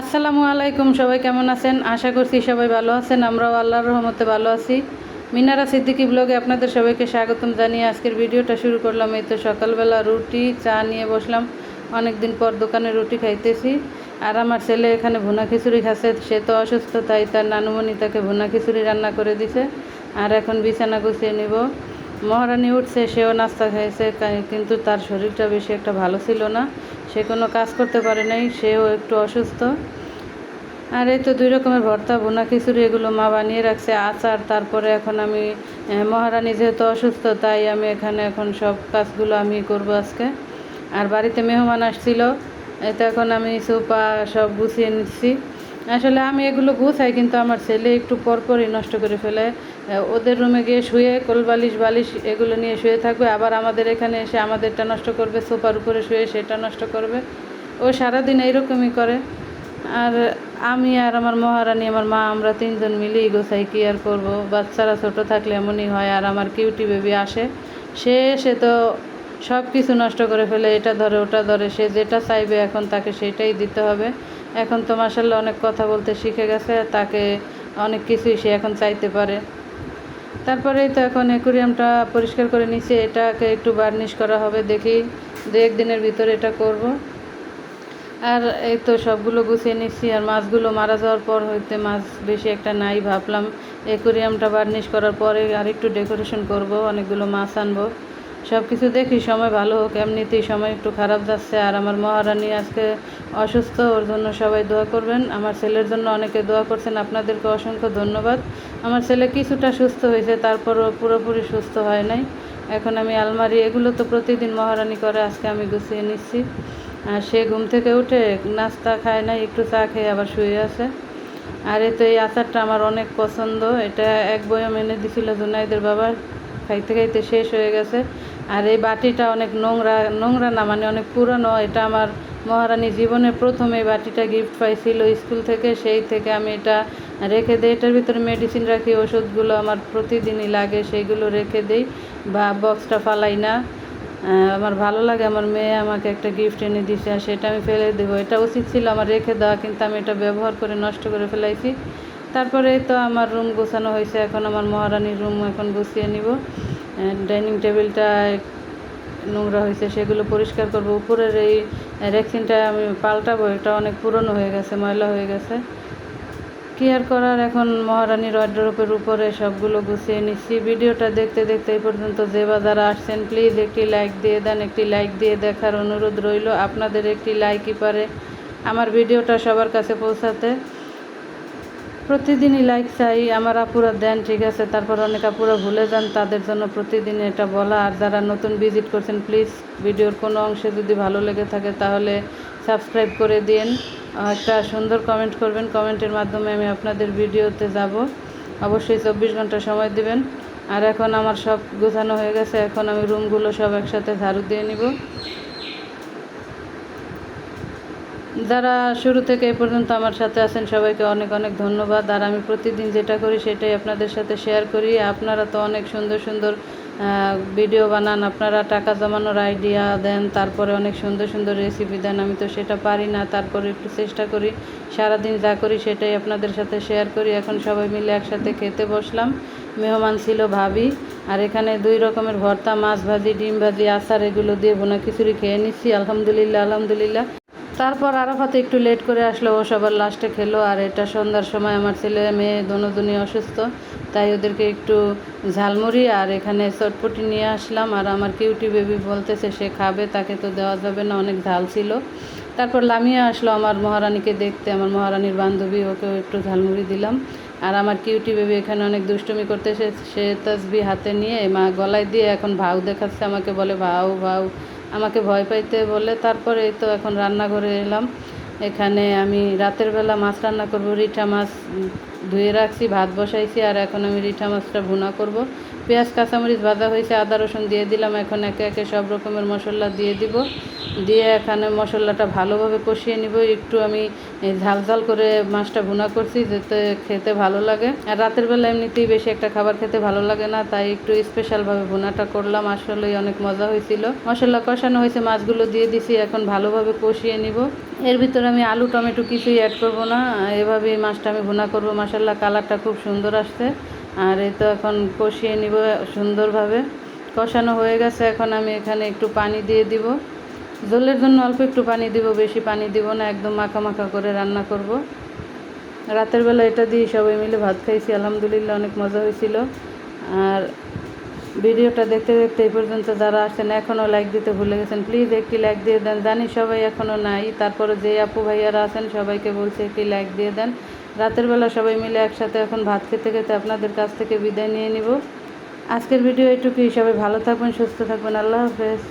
আসসালামু আলাইকুম, সবাই কেমন আছেন? আশা করছি সবাই ভালো আছেন, আমরাও আল্লাহর রহমতে ভালো আছি। মিনারা সিদ্দিকি ব্লগে আপনাদের সবাইকে স্বাগতম জানিয়ে আজকের ভিডিওটা শুরু করলাম। এই তো সকালবেলা রুটি, চা নিয়ে বসলাম। অনেক দিন পর দোকানে রুটি খাইতেছি। আর আমার ছেলে এখানে ভুনা খিচুড়ি খাচ্ছে, সে তো অসুস্থ, তাই তার নানুমণি তাকে ভুনা খিচুড়ি রান্না করে দিছে। আর এখন বিছানা গুছিয়ে নিব। মহারানী উঠছে, সেও নাস্তা খাইছে কিন্তু তার শরীরটা বেশি একটা ভালো ছিল না। সে কোনো কাজ করতে পারে নাই, সেও একটু অসুস্থ। আর এই তো দুই রকমের ভর্তা বোনা খিচুড়ি এগুলো মা বানিয়ে রাখছে, আচার, তারপরে এখন আমি মহারানী যেহেতু অসুস্থ, তাই আমি এখানে এখন সব কাজগুলো আমি করব আজকে। আর বাড়িতে মেহমান আসছিল এতে এখন আমি সুপা সব গুছিয়ে নিচ্ছি। আসলে আমি এগুলো গুছাই, কিন্তু আমার ছেলে একটু পরপরই নষ্ট করে ফেলে। ওদের রুমে গিয়ে শুয়ে কোলবালিশ, বালিশ এগুলো নিয়ে শুয়ে থাকবে। আবার আমাদের এখানে এসে আমাদেরটা নষ্ট করবে, সোফার উপরে শুয়ে সেটা নষ্ট করবে। ও সারাদিন এইরকমই করে। আর আমি আর আমার মহারানী, আমার মা, আমরা তিনজন মিলেই গোছাই, কি আর করব? বাচ্চারা ছোট থাকলে এমনই হয়, আর আমার কিউটি বেবি আসে, সে সে তো সব কিছু নষ্ট করে ফেলে, এটা ধরে, ওটা ধরে, সে যেটা চাইবে এখন তাকে সেটাই দিতে হবে। এখন তো মাসাল্লাহ অনেক কথা বলতে শিখে গেছে, তাকে অনেক কিছুই সে এখন চাইতে পারে। তারপরেই তো এখন অ্যাকুরিয়ামটা পরিষ্কার করে নিচ্ছে এটাকে একটু বার্নিশ করা হবে, দেখি দু একদিনের ভিতরে এটা করব। আর এই তো সবগুলো গুছিয়ে নিচ্ছি, আর মাছগুলো মারা যাওয়ার পর হইতে মাছ বেশি একটা নাই ভাবলাম। অ্যাকুরিয়ামটা বার্নিশ করার পরে আর একটু ডেকোরেশন করব, অনেকগুলো মাছ আনব। সব কিছু দেখি, সময় ভালো হোক, এমনিতেই সময় একটু খারাপ যাচ্ছে। আর আমার মহারানী আজকে অসুস্থ, ওর জন্য সবাই দোয়া করবেন। আমার ছেলের জন্য অনেকে দোয়া করছেন, আপনাদেরকে অসংখ্য ধন্যবাদ। আমার ছেলে কিছুটা সুস্থ হয়েছে, তারপরও পুরোপুরি সুস্থ হয় নাই। এখন আমি আলমারি, এগুলো তো প্রতিদিন মহারানী করে, আজকে আমি গুছিয়ে নিচ্ছি। আর সে ঘুম থেকে উঠে নাস্তা খায় না একটু চা খেয়ে আবার শুয়ে আছে। আর এ তো এই আচারটা আমার অনেক পছন্দ। এটা এক বয়ম এনে দিছিল জুনাইদের বাবার, খাইতে খাইতে শেষ হয়ে গেছে। আর এই বাটিটা অনেক নোংরা নোংরা না মানে অনেক পুরনো। এটা আমার মহারানী জীবনে প্রথম এই বাটিটা গিফট পাইছিল স্কুল থেকে, সেই থেকে আমি এটা রেখে দিই। এটার ভিতরে মেডিসিন রাখি, ওষুধগুলো আমার প্রতিদিনই লাগে, সেইগুলো রেখে দিই বা বক্সটা ফালাই না। আমার ভালো লাগে, আমার মেয়ে আমাকে একটা গিফট এনে দিছে আর সেটা আমি ফেলে দেবো। এটা উচিত ছিল আমার রেখে দেওয়া, কিন্তু আমি এটা ব্যবহার করে নষ্ট করে ফেলাইছি। তারপরে তো আমার রুম গোছানো হয়েছে, এখন আমার মহারানীর রুম এখন গুছিয়ে নিব। ডাইনিং টেবিলটা নোংরা হয়েছে, সেগুলো পরিষ্কার করব। উপরের এই রেক্সিনটা আমি পাল্টাবো, এটা অনেক পুরনো হয়ে গেছে, ময়লা হয়ে গেছে। কি আর করার এখন মহারানীর ওয়ার্ড্রোপের উপরে সবগুলো গুছিয়ে নিচ্ছি। ভিডিওটা দেখতে দেখতে এই পর্যন্ত যে বা যারা আসছেন প্লিজ একটি লাইক দিয়ে দেন, একটি লাইক দিয়ে দেখার অনুরোধ রইল। আপনাদের একটি লাইকই পারে আমার ভিডিওটা সবার কাছে পৌঁছাতে। প্রতিদিনই লাইক চাই, আমার আপুরা দেন, ঠিক আছে, তারপর অনেক আপুরা ভুলে যান, তাদের জন্য প্রতিদিন এটা বলা। আর যারা নতুন ভিজিট করছেন প্লিজ ভিডিওর কোনো অংশে যদি ভালো লেগে থাকে, তাহলে সাবস্ক্রাইব করে দিন। একটা সুন্দর কমেন্ট করবেন কমেন্টের মাধ্যমে আমি আপনাদের ভিডিওতে যাব। অবশ্যই চব্বিশ ঘণ্টা সময় দিবেন। আর এখন আমার সব গোছানো হয়ে গেছে, এখন আমি রুমগুলো সব একসাথে ঝাড়ু দিয়ে নিব। যারা শুরু থেকে এই পর্যন্ত আমার সাথে আছেন, সবাইকে অনেক অনেক ধন্যবাদ। আর আমি প্রতিদিন যেটা করি সেটাই আপনাদের সাথে শেয়ার করি। আপনারা তো অনেক সুন্দর সুন্দর ভিডিও বানান, আপনারা টাকা জমানোর আইডিয়া দেন, তারপরে অনেক সুন্দর সুন্দর রেসিপি দেন, আমি তো সেটা পারি না, তারপরে একটু চেষ্টা করি, সারাদিন যা করি সেটাই আপনাদের সাথে শেয়ার করি। এখন সবাই মিলে একসাথে খেতে বসলাম, মেহমান ছিল ভাবি, আর এখানে দুই রকমের ভর্তা, মাছ ভাজি, ডিম ভাজি, আচার, এগুলো দিয়ে বোনা খিচুড়ি খেয়ে নিচ্ছি, আলহামদুলিল্লাহ আলহামদুলিল্লাহ। তারপর আরাফাতে একটু লেট করে আসলো, ও সবার লাস্টে খেলো। আর এটা সন্ধ্যার সময় আমার ছেলে মেয়ে দোনোদনই অসুস্থ, তাই ওদেরকে একটু ঝালমুড়ি আর এখানে চটপটি নিয়ে আসলাম। আর আমার কিউটি বেবি বলতেছে, সে খাবে, তাকে তো দেওয়া যাবে না, অনেক ঝাল ছিল। তারপর লামিয়া আসলো আমার মহারানীকে দেখতে, আমার মহারানীর বান্ধবী, ওকেও একটু ঝালমুড়ি দিলাম। আর আমার কিউটি বেবি এখানে অনেক দুষ্টুমি করতেছে, সে তসবি হাতে নিয়ে মা গলায় দিয়ে এখন ভাউ দেখাচ্ছে আমাকে, বলে, ভাউ ভাউ। আমাকে ভয় পাইতে বলে তারপরে তো এখন রান্নাঘরে এলাম। এখানে আমি রাতের বেলা মাছ রান্না করব, রিঠা মাছ ধুয়ে রাখছি, ভাত বসাইছি, আর এখন আমি রিঠা মাছটা ভুনা করব। পেঁয়াজ, কাঁচামরিচ ভাজা হয়েছে, আদা, রসুন দিয়ে দিলাম, এখন একে একে সব রকমের মশলা দিয়ে দিব। দিয়ে এখানে মশলাটা ভালোভাবে কষিয়ে নিব। একটু আমি ঝাল ঝাল করে মাছটা ভুনা করছি, যাতে খেতে ভালো লাগে। আর রাতের বেলা এমনিতেই বেশি একটা খাবার খেতে ভালো লাগে না, তাই একটু স্পেশালভাবে ভুনাটা করলাম। আসলেই অনেক মজা হয়েছিল। মশলা কষানো হয়েছে, মাছগুলো দিয়ে দিছি, এখন ভালোভাবে কষিয়ে নিব। এর ভিতরে আমি আলু, টমেটো কিছুই অ্যাড করব না। এভাবেই মাছটা আমি ভুনা করব। মাসাল্লাহ কালারটা খুব সুন্দর আসছে। আর এই তো এখন কষিয়ে নিব সুন্দরভাবে। কষানো হয়ে গেছে, এখন আমি এখানে একটু পানি দিয়ে দিব। জলের জন্য অল্প একটু পানি দিব, বেশি পানি দিব না, একদম মাখা মাখা করে রান্না করব। রাতের বেলা এটা দিয়ে সবাই মিলে ভাত খাইছি, আলহামদুলিল্লাহ অনেক মজা হয়েছিল। আর ভিডিওটা দেখতে দেখতে এই পর্যন্ত যারা আসেন, এখনও লাইক দিতে ভুলে গেছেন প্লিজ একটি লাইক দিয়ে দেন। জানি সবাই এখনও নাই তারপরে যে আপু ভাইয়ারা আছেন, সবাইকে বলছে একটি লাইক দিয়ে দেন। রাতের বেলা সবাই মিলে একসাথে এখন ভাত খেতে খেতে আপনাদের কাছ থেকে বিদায় নিয়ে নিব। আজকের ভিডিও এটুকুই, সবাই ভালো থাকবেন, সুস্থ থাকবেন, আল্লাহ হাফেজ।